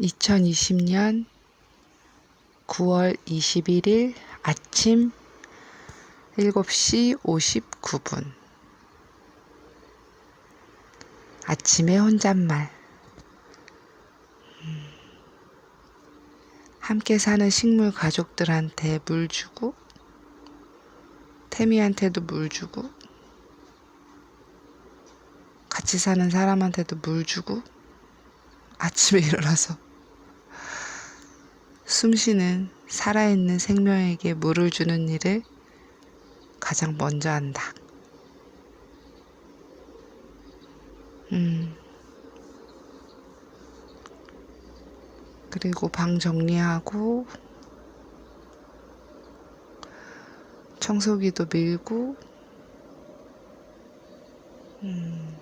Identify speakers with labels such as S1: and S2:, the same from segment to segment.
S1: 2020년 9월 21일 아침 7시 59분. 아침에 혼잣말. 음. 함께 사는 식물 가족들한테 물 주고, 태미한테도 물 주고, 같이 사는 사람한테도 물 주고, 아침에 일어나서 숨쉬는 살아있는 생명에게 물을 주는 일을 가장 먼저 한다. 음. 그리고 방 정리하고 청소기도 밀고 음.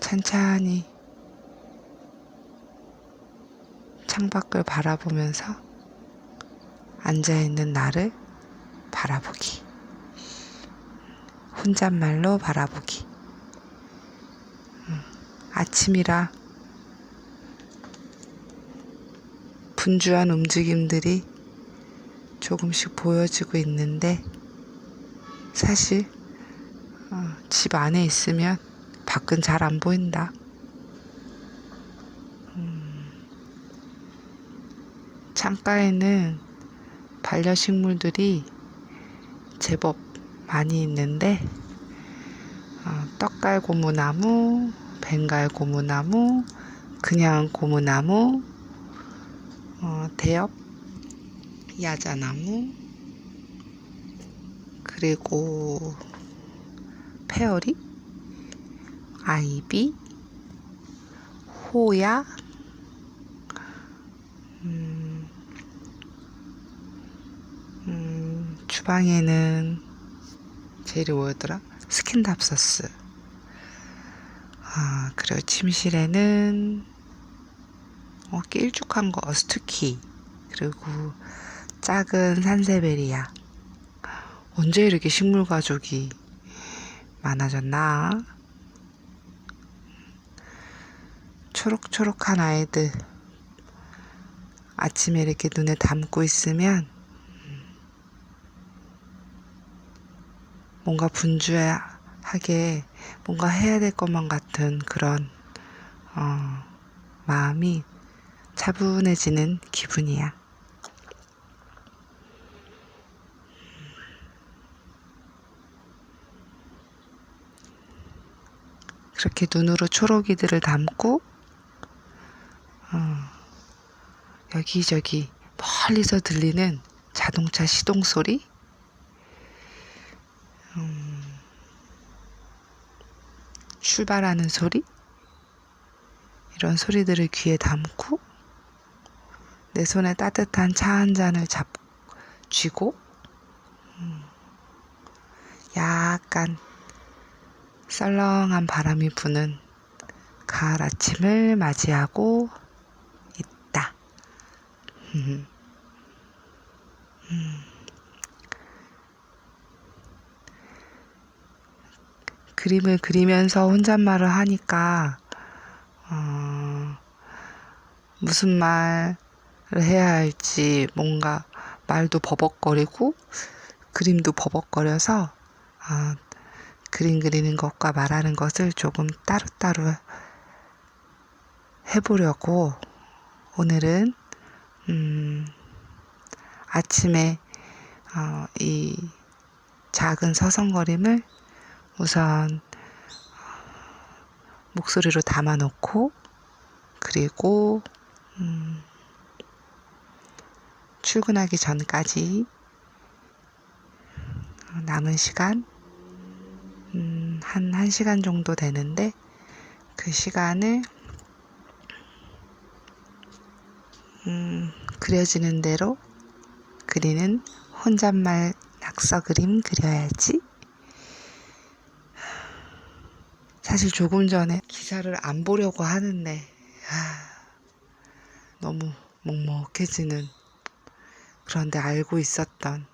S1: 찬찬히 창밖을 바라보면서 앉아있는 나를 바라보기. 혼잣말로 바라보기. 음, 아침이라 분주한 움직임들이 조금씩 보여지고 있는데 사실 어, 집 안에 있으면 밖은 잘 안 보인다. 창가에는 반려식물들이 제법 많이 있는데 어, 떡갈 고무나무, 벵갈 고무나무, 그냥 고무나무, 어, 대엽 야자나무, 그리고 페어리, 아이비, 호야, 음, 주방에는 제일이 뭐였더라? 스킨답서스. 아, 그리고 침실에는 어, 길쭉한 거 어스투키. 그리고 작은 산세베리아. 언제 이렇게 식물 가족이 많아졌나? 초록초록한 아이들. 아침에 이렇게 눈에 담고 있으면 뭔가 분주하게 뭔가 해야 될 것만 같은 그런 어, 마음이 차분해지는 기분이야. 그렇게 눈으로 초록이들을 담고 어, 여기저기 멀리서 들리는 자동차 시동 소리, 출발하는 소리, 이런 소리들을 귀에 담고 내 손에 따뜻한 차 한 잔을 잡 쥐고 음, 약간 썰렁한 바람이 부는 가을 아침을 맞이하고 있다. 음. 그림을 그리면서 혼잣말을 하니까 어, 무슨 말을 해야 할지 뭔가 말도 버벅거리고 그림도 버벅거려서 어, 그림 그리는 것과 말하는 것을 조금 따로따로 해보려고 오늘은 음, 아침에 어, 이 작은 서성거림을 우선 목소리로 담아놓고 그리고 음, 출근하기 전까지 남은 시간 음, 한 1시간 정도 되는데 그 시간을 음, 그려지는 대로 그리는 혼잣말 낙서 그림 그려야지. 사실 조금 전에 기사를 안 보려고 하는데 아, 너무 먹먹해지는 그런데 알고 있었던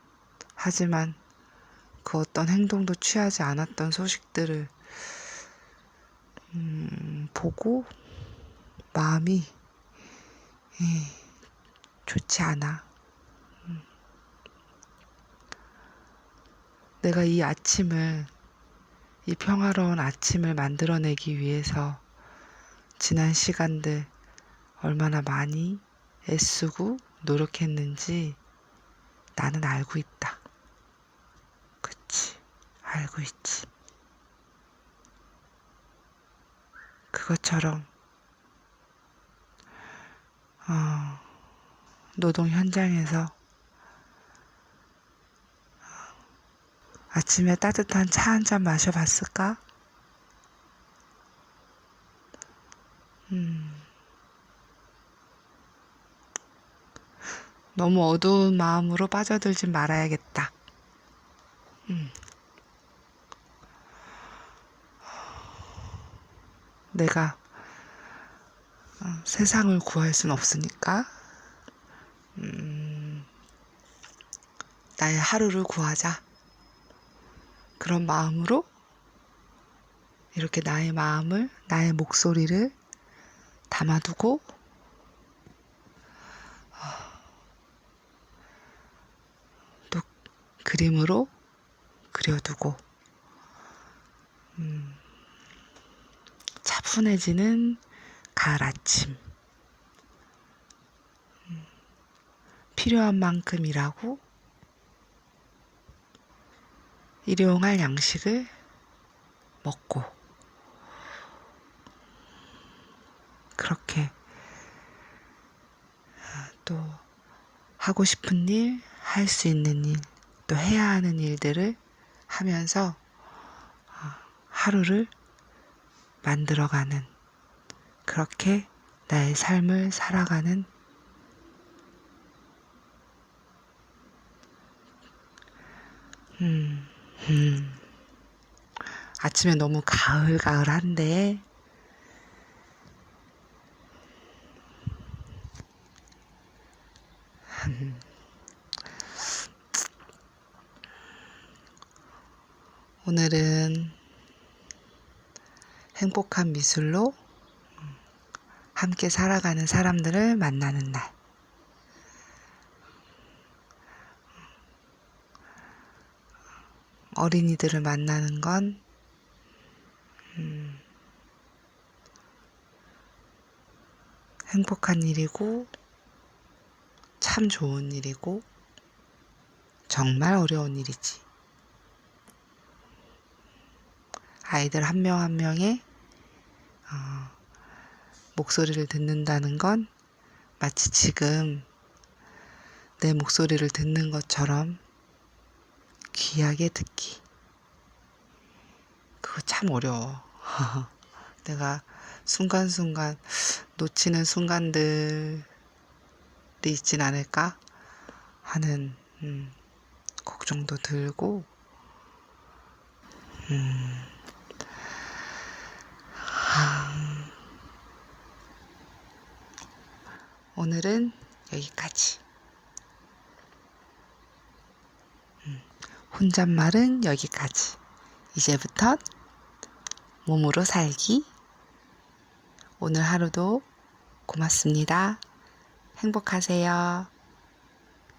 S1: 하지만 그 어떤 행동도 취하지 않았던 소식들을 음, 보고 마음이 예, 좋지 않아. 음. 내가 이 아침을, 이 평화로운 아침을 만들어내기 위해서 지난 시간들 얼마나 많이 애쓰고 노력했는지 나는 알고 있다. 그치, 알고 있지. 그것처럼, 어, 노동 현장에서 아침에 따뜻한 차 한 잔 마셔봤을까? 음. 너무 어두운 마음으로 빠져들지 말아야겠다. 음. 내가 어, 세상을 구할 순 없으니까 음, 나의 하루를 구하자. 그런 마음으로 이렇게 나의 마음을, 나의 목소리를 담아두고 또 그림으로 그려두고 음, 차분해지는 가을 아침. 음, 필요한 만큼 일하고 일용할 양식을 먹고. 그렇게 아, 또 하고 싶은 일, 할 수 있는 일, 또 해야 하는 일들을 하면서 아, 하루를 만들어가는 그렇게 나의 삶을 살아가는 음, 음. 아침에 너무 가을가을한데 오늘은 행복한 미술로 함께 살아가는 사람들을 만나는 날. 어린이들을 만나는 건, 음, 행복한 일이고, 참 좋은 일이고, 정말 어려운 일이지. 아이들 한 명한 명의 어, 목소리를 듣는다는 건 마치 지금 내 목소리를 듣는 것처럼 귀하게 듣기. 그거 참 어려워. 내가 순간순간 놓치는 순간들이 있진 않을까 하는 음, 걱정도 들고 음, 오늘은 여기까지. 음, 혼잣말은 여기까지. 이제부터 몸으로 살기. 오늘 하루도 고맙습니다. 행복하세요.